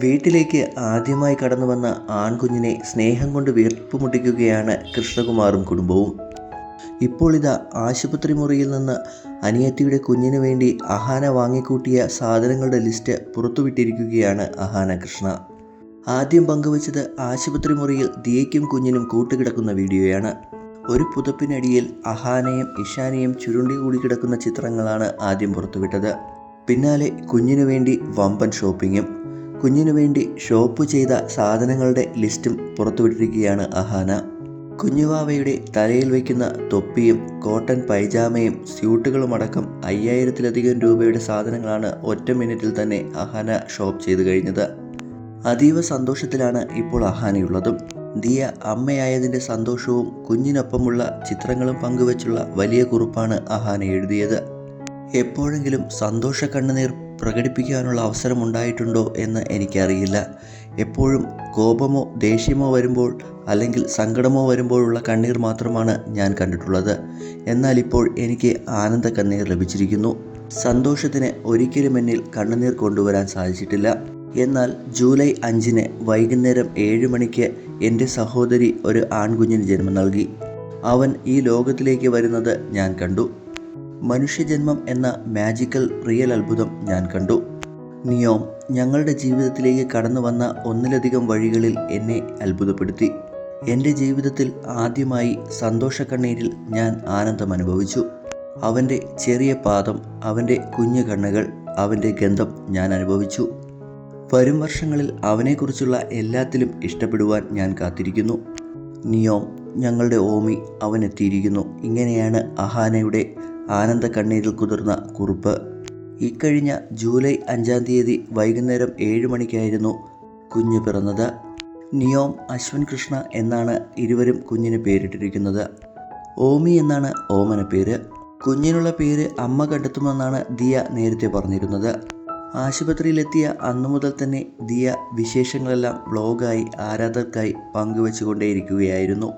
വീട്ടിലേക്ക് ആദ്യമായി കടന്നു വന്ന ആൺകുഞ്ഞിനെ സ്നേഹം കൊണ്ട് വീർപ്പ് മുട്ടിക്കുകയാണ് കൃഷ്ണകുമാറും കുടുംബവും. ഇപ്പോൾ ഇതാ ആശുപത്രി മുറിയിൽ നിന്ന് അനിയത്തിയുടെ കുഞ്ഞിനു വേണ്ടി അഹാന വാങ്ങിക്കൂട്ടിയ സാധനങ്ങളുടെ ലിസ്റ്റ് പുറത്തുവിട്ടിരിക്കുകയാണ് അഹാന കൃഷ്ണ. ആദ്യം പങ്കുവച്ചത് ആശുപത്രി മുറിയിൽ ദിയയ്ക്കും കുഞ്ഞിനും കൂട്ടുകിടക്കുന്ന വീഡിയോയാണ്. ഒരു പുതപ്പിനടിയിൽ അഹാനയും ഇഷാനയും ചുരുണ്ടി കൂടി കിടക്കുന്ന ചിത്രങ്ങളാണ് ആദ്യം പുറത്തുവിട്ടത്. പിന്നാലെ കുഞ്ഞിനു വേണ്ടി വമ്പൻ ഷോപ്പിങ്ങും. കുഞ്ഞിനു വേണ്ടി ഷോപ്പ് ചെയ്ത സാധനങ്ങളുടെ ലിസ്റ്റും പുറത്തുവിട്ടിരിക്കുകയാണ് അഹാന. കുഞ്ഞുവാവയുടെ തലയിൽ വയ്ക്കുന്ന തൊപ്പിയും കോട്ടൺ പൈജാമയും സ്യൂട്ടുകളുമടക്കം അയ്യായിരത്തിലധികം രൂപയുടെ സാധനങ്ങളാണ് ഒറ്റ മിനിറ്റിൽ തന്നെ അഹാന ഷോപ്പ് ചെയ്തു കഴിഞ്ഞത്. അതീവ സന്തോഷത്തിലാണ് ഇപ്പോൾ അഹാനയുള്ളതും. ദിയ അമ്മയായതിന്റെ സന്തോഷവും കുഞ്ഞിനൊപ്പമുള്ള ചിത്രങ്ങളും പങ്കുവച്ചുള്ള വലിയ കുറിപ്പാണ് അഹാന എഴുതിയത്. എപ്പോഴെങ്കിലും സന്തോഷ കണ്ണുനീർ പ്രകടിപ്പിക്കാനുള്ള അവസരമുണ്ടായിട്ടുണ്ടോ എന്ന് എനിക്കറിയില്ല. എപ്പോഴും കോപമോ ദേഷ്യമോ വരുമ്പോൾ അല്ലെങ്കിൽ സങ്കടമോ വരുമ്പോഴുള്ള കണ്ണീർ മാത്രമാണ് ഞാൻ കണ്ടിട്ടുള്ളത്. എന്നാൽ ഇപ്പോൾ എനിക്ക് ആനന്ദ കണ്ണീർ ലഭിച്ചിരിക്കുന്നു. സന്തോഷത്തിന് ഒരിക്കലും എന്നിൽ കണ്ണുനീർ കൊണ്ടുവരാൻ സാധിച്ചിട്ടില്ല. എന്നാൽ ജൂലൈ അഞ്ചിന് വൈകുന്നേരം ഏഴ് മണിക്ക് എന്റെ സഹോദരി ഒരു ആൺകുഞ്ഞിന് ജന്മം നൽകി. അവൻ ഈ ലോകത്തിലേക്ക് വരുന്നത് ഞാൻ കണ്ടു. മനുഷ്യജന്മം എന്ന മാജിക്കൽ റിയൽ അത്ഭുതം ഞാൻ കണ്ടു. നിയോം ഞങ്ങളുടെ ജീവിതത്തിലേക്ക് കടന്നു വന്ന ഒന്നിലധികം വഴികളിൽ എന്നെ അത്ഭുതപ്പെടുത്തി. എന്റെ ജീവിതത്തിൽ ആദ്യമായി സന്തോഷക്കണ്ണീരിൽ ഞാൻ ആനന്ദം അനുഭവിച്ചു അവന്റെ ചെറിയ പാദം അവന്റെ കുഞ്ഞു കണ്ണുകൾ അവന്റെ ഗന്ധം ഞാൻ അനുഭവിച്ചു. വരും വർഷങ്ങളിൽ അവനെക്കുറിച്ചുള്ള എല്ലാത്തിലും ഇഷ്ടപ്പെടുവാൻ ഞാൻ കാത്തിരിക്കുന്നു. നിയോം ഞങ്ങളുടെ ഓമി അവൻ എത്തിയിരിക്കുന്നു ഇങ്ങനെയാണ് അഹാനയുടെ ആനന്ദ കണ്ണീരിൽ കുതിർന്ന കുറിപ്പ്. ഇക്കഴിഞ്ഞ ജൂലൈ അഞ്ചാം തീയതി വൈകുന്നേരം ഏഴ് മണിക്കായിരുന്നു കുഞ്ഞ് പിറന്നത്. നിയോം അശ്വിൻ കൃഷ്ണ എന്നാണ് ഇരുവരും കുഞ്ഞിന് പേരിട്ടിരിക്കുന്നത്. ഓമി എന്നാണ് ഓമന പേര്. കുഞ്ഞിനുള്ള പേര് അമ്മ കണ്ടെത്തുമെന്നാണ് ദിയ നേരത്തെ പറഞ്ഞിരുന്നത്. ആശുപത്രിയിലെത്തിയ അന്നു മുതൽ തന്നെ ദിയ വിശേഷങ്ങളെല്ലാം ബ്ലോഗായി ആരാധകർക്കായി പങ്കുവച്ചുകൊണ്ടേയിരിക്കുകയായിരുന്നു.